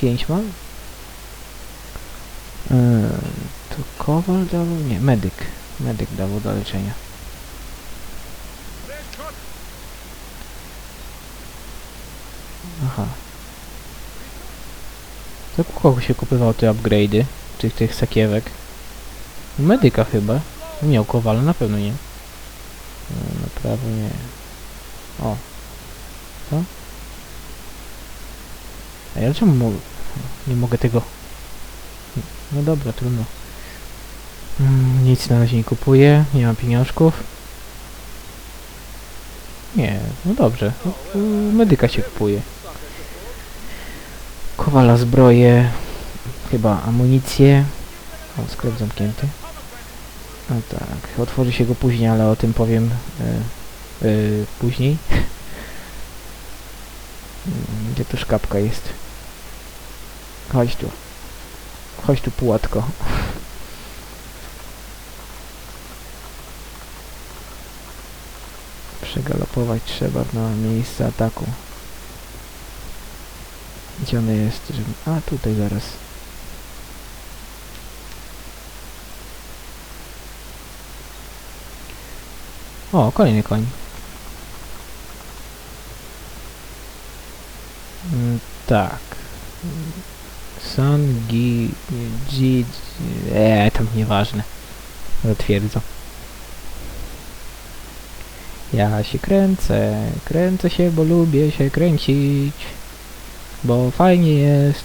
Pięć mam? Yy, to kowal dał? Nie, medyk. Medyk dał do leczenia. Aha. To kogo się kupowało te upgrade'y? Tych, tych sakiewek? Medyka chyba. U kowala na pewno nie. No, na prawo nie. O. Co? A ja czemu nie mogę tego... No dobra, trudno. Mm, nic na razie nie kupuję, nie mam pieniążków. Nie, no dobrze. U medyka się kupuje. Kowala zbroję. Chyba amunicję. O, sklep zamknięty. No tak, otworzy się go później, ale o tym powiem e, e, później. Mm, Gdzie tu szkapka jest? Chodź tu. Chodź tu, pułatko. Przegalopować trzeba na miejsce ataku. Gdzie one jest? Żeby... A, tutaj zaraz. O, kolejny koń. Mm, tak. San Gi... Gi... Eee, tam nieważne. Zatwierdzam. Ja się kręcę, kręcę się, bo lubię się kręcić. Bo fajnie jest.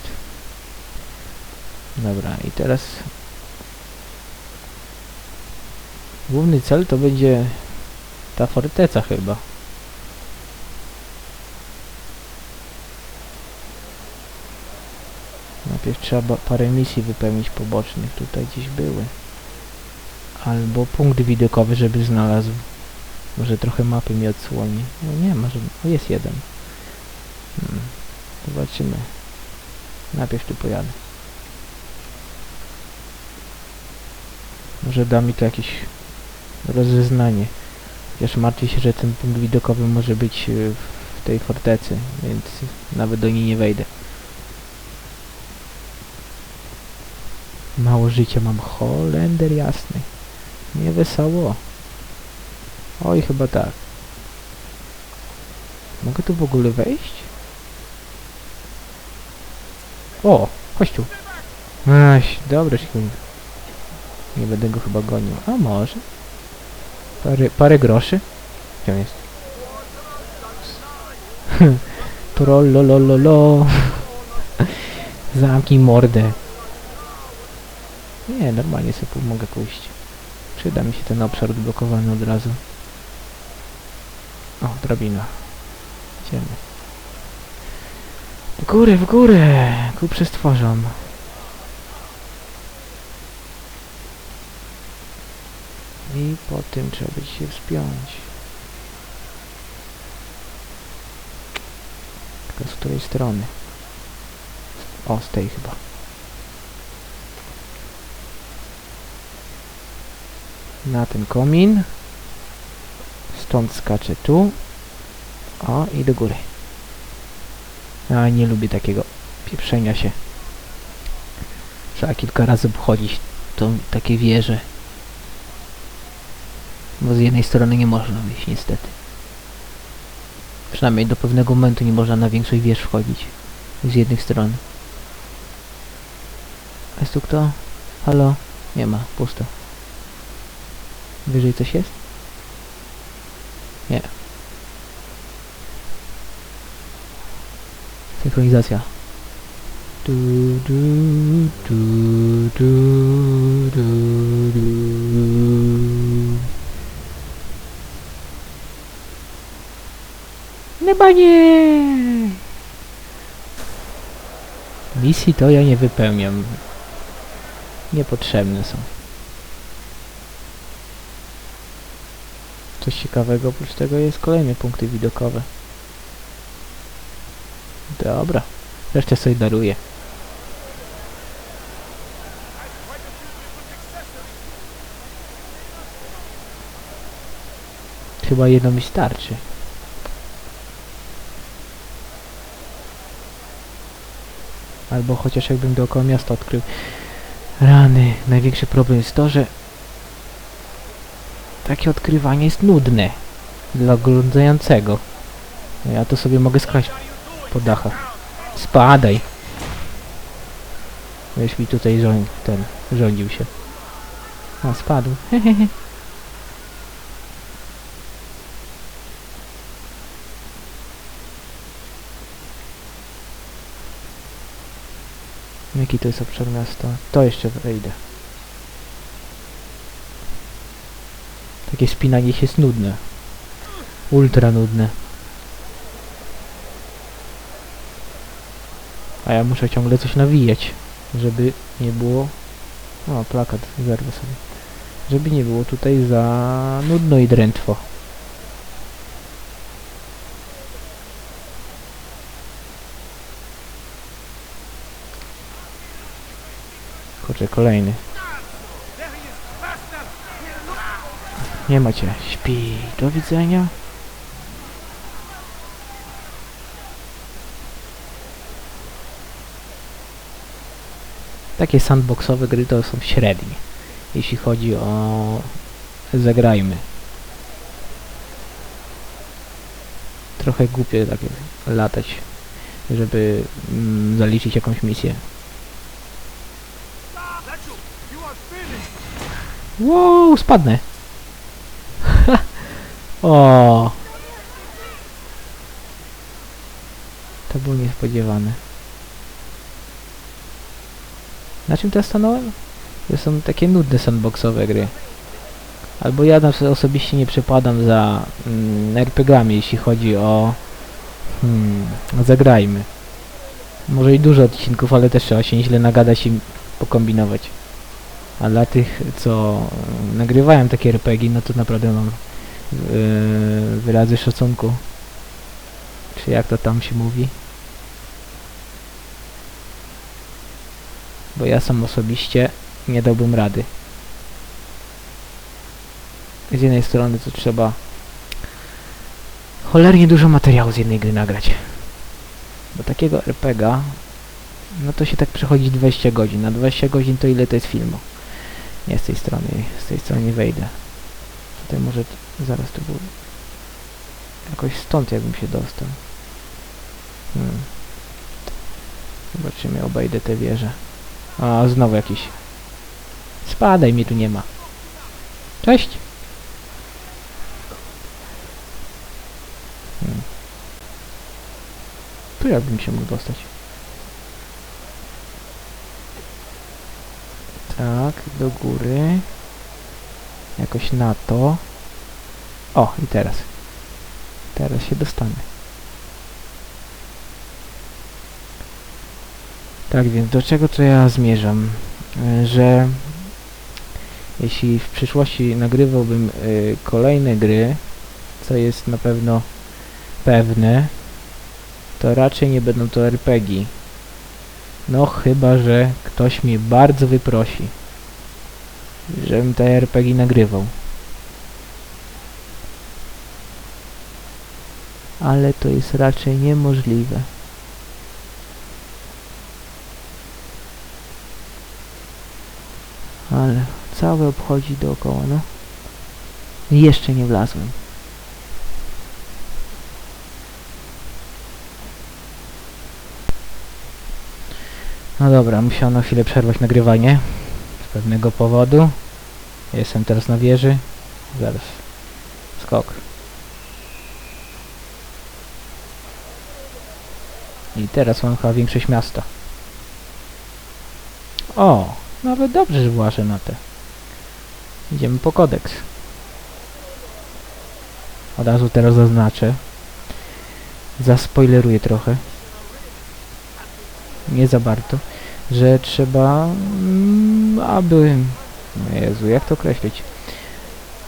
Dobra, i teraz... Główny cel to będzie ta forteca chyba. Najpierw trzeba ba- parę misji wypełnić pobocznych. Tutaj gdzieś były. Albo punkt widokowy, żeby znalazł. Może trochę mapy mi odsłoni. No nie, może... O, jest jeden. Hmm. Zobaczymy. Najpierw tu pojadę. Może da mi to jakieś rozeznanie. Chociaż martwię się, że ten punkt widokowy może być e, w tej fortecy, więc nawet do niej nie wejdę. Mało życia mam. Holender jasny. Nie wesoło. Oj, chyba tak. Mogę tu w ogóle wejść? O, chodź tu. Aś, dobra, goni. Nie będę go chyba gonił. A może? Parę, parę groszy? Gdzie on jest? Trollolololo. Zamknij mordę. Nie, normalnie sobie mogę pójść. Przyda mi się ten obszar odblokowany od razu. O, drabina. Idziemy. W górę, w górę! Ku przestworzom. I po tym trzeba będzie się wspiąć. Tylko z której strony? O, z tej chyba. Na ten komin. Stąd skaczę tu. O, i do góry. A, nie lubię takiego pieprzenia się. Trzeba kilka razy obchodzić to takie wieże. Bo z jednej strony nie można wyjść, niestety. Przynajmniej do pewnego momentu nie można na większość wież wchodzić. Z jednej strony. A Jest tu kto? Halo? Nie ma, pusto. Wyżej coś jest? Nie. Synchronizacja. Du, du, du, du, du, du. Chyba nie. Misji to ja nie wypełniam. Niepotrzebne są. Coś ciekawego oprócz tego jest kolejne punkty widokowe. Dobra. Resztę sobie daruję. Chyba jedno mi starczy. Albo chociaż jakbym dookoła miasta odkrył. Rany. Największy problem jest to, że takie odkrywanie jest nudne dla oglądającego. Ja to sobie mogę skraść po dachach. Spadaj! Wiesz mi tutaj rząd, ten, rządził się. A, spadł. Jaki to jest obszar miasta? To jeszcze wejdę. Takie spinanie się jest nudne. Ultra nudne. A ja muszę ciągle coś nawijać, żeby nie było... O, plakat, zerwę sobie. Żeby nie było tutaj za nudno i drętwo. Kurczę, kolejny. Nie macie. Śpi. Do widzenia. Takie sandboxowe gry to są średnie. Jeśli chodzi o... Zagrajmy. Trochę głupie takie latać, żeby mm, zaliczyć jakąś misję. Wow, spadnę. O. To było niespodziewane. Na czym teraz stanąłem? To są takie nudne sandboxowe gry. Albo ja na osobiście nie przepadam za mm, RPG-ami, jeśli chodzi o... Hmm, zagrajmy. Może i dużo odcinków, ale też trzeba się nieźle nagadać i pokombinować. A dla tych, co nagrywają takie RPG, no to naprawdę mam wyrazy szacunku. Czy jak to tam się mówi? Bo ja sam osobiście nie dałbym rady. Z jednej strony to trzeba cholernie dużo materiału z jednej gry nagrać. Bo takiego RPGa no to się tak przechodzi 20 godzin. Na 20 godzin to ile to jest filmu? Nie z tej strony, z tej strony nie wejdę. Tutaj może zaraz to było. Jakoś stąd jakbym się dostał. Hmm. Zobaczymy, obejdę te wieże. A, znowu jakiś. Spadaj, mnie tu nie ma. Cześć! Hmm. Tu jakbym się mógł dostać. Tak, do góry. Jakoś na to. O, i teraz. Teraz się dostanę. Tak więc, do czego to ja zmierzam? E, Że jeśli w przyszłości nagrywałbym y, kolejne gry, co jest na pewno pewne, to raczej nie będą to RPG. No chyba, że ktoś mnie bardzo wyprosi, żebym te RPG nagrywał. Ale to jest raczej niemożliwe. Ale całe obchodzi dookoła, no. Jeszcze nie wlazłem. No dobra, musiałem na chwilę przerwać nagrywanie. Pewnego powodu. Jestem teraz na wieży. Zaraz. Skok. I teraz mam chyba większość miasta. O! Nawet dobrze, że na te. Idziemy po kodeks. Od razu teraz zaznaczę. Zaspoileruję trochę. Nie za bardzo. Że trzeba... Mm, aby... Jezu, jak to określić?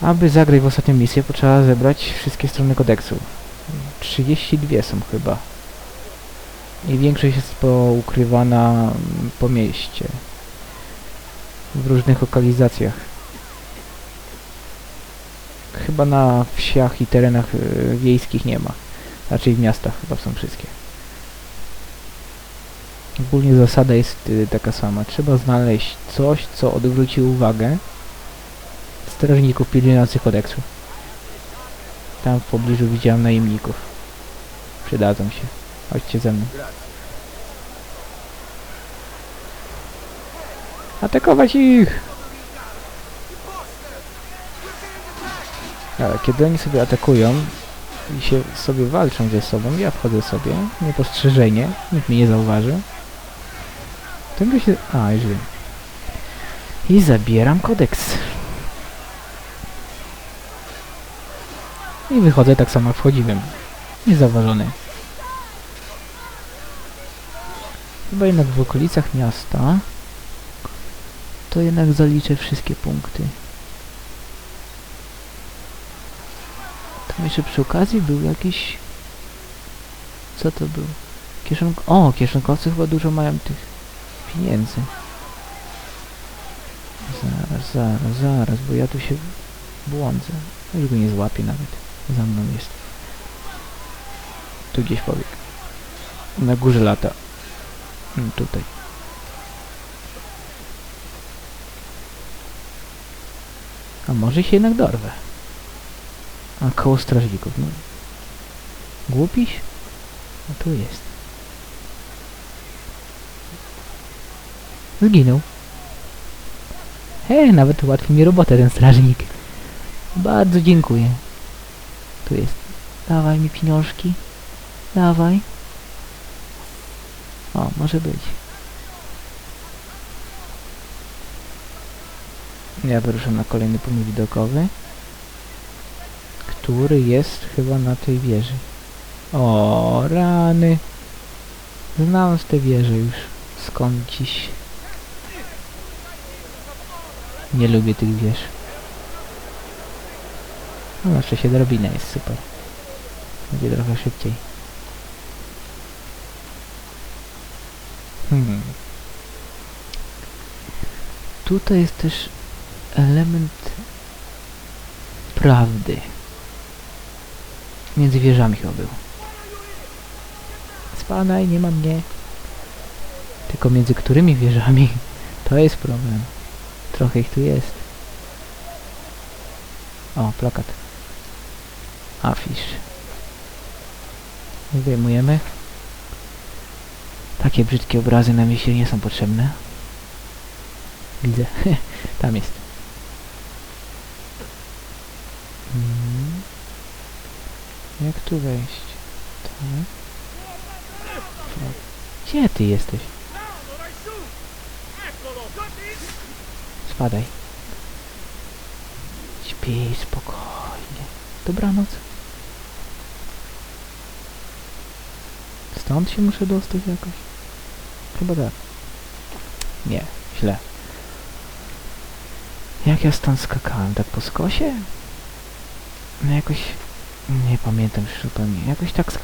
Aby zagrać w ostatnią misję, potrzeba zebrać wszystkie strony kodeksu. 32 są chyba. I większość jest poukrywana mm, po mieście w różnych lokalizacjach. Chyba na wsiach i terenach e, wiejskich nie ma. Raczej w miastach chyba są wszystkie. Ogólnie zasada jest y, taka sama. Trzeba znaleźć coś, co odwróci uwagę strażników pilnujących kodeksu. Tam w pobliżu widziałem najemników. Przydadzą się. Chodźcie ze mną. Atakować ich! Ale kiedy oni sobie atakują i się sobie walczą ze sobą, ja wchodzę sobie, niepostrzeżenie, nikt mnie nie zauważy. Tego się... A, wiem. I zabieram kodeks. I wychodzę tak samo jak wchodziłem. Niezauważony. Chyba jednak w okolicach miasta to jednak zaliczę wszystkie punkty. Tam jeszcze przy okazji był jakiś... Co to był? Kieszonk... O, kieszonkowcy chyba dużo mają tych pieniędzy. Zaraz, zaraz, zaraz, bo ja tu się błądzę. Już go nie złapię nawet. Za mną jest. Tu gdzieś pobiegł. Na górze lata. Mm, Tutaj. A może się jednak dorwę. A koło strażników, no. Głupiś? A tu jest. Zginął. Hej, nawet ułatwi mi robotę ten strażnik. Bardzo dziękuję. Tu jest. Dawaj mi pieniążki. Dawaj. O, może być. Ja wyruszam na kolejny punkt widokowy, który jest chyba na tej wieży. O, rany. Znam z tej wieży już. Skąd dziś. Nie lubię tych wież. No, jeszcze się drabina jest super. Będzie trochę szybciej. Hmm. Tutaj jest też element prawdy. Między wieżami chyba był. Spadaj, nie ma mnie. Tylko między którymi wieżami? To jest problem. Trochę ich tu jest. O, plakat. Afisz. Wyjmujemy. Takie brzydkie obrazy na mieście nie są potrzebne. Widzę. Tam jest. Mm. Jak tu wejść? Tak. Gdzie ty jesteś? Spadaj. Śpij spokojnie. Dobranoc. Stąd się muszę dostać jakoś? Chyba tak. Nie, źle. Jak ja stąd skakałem? Tak po skosie? No jakoś... Nie pamiętam już zupełnie. Jakoś tak skakałem.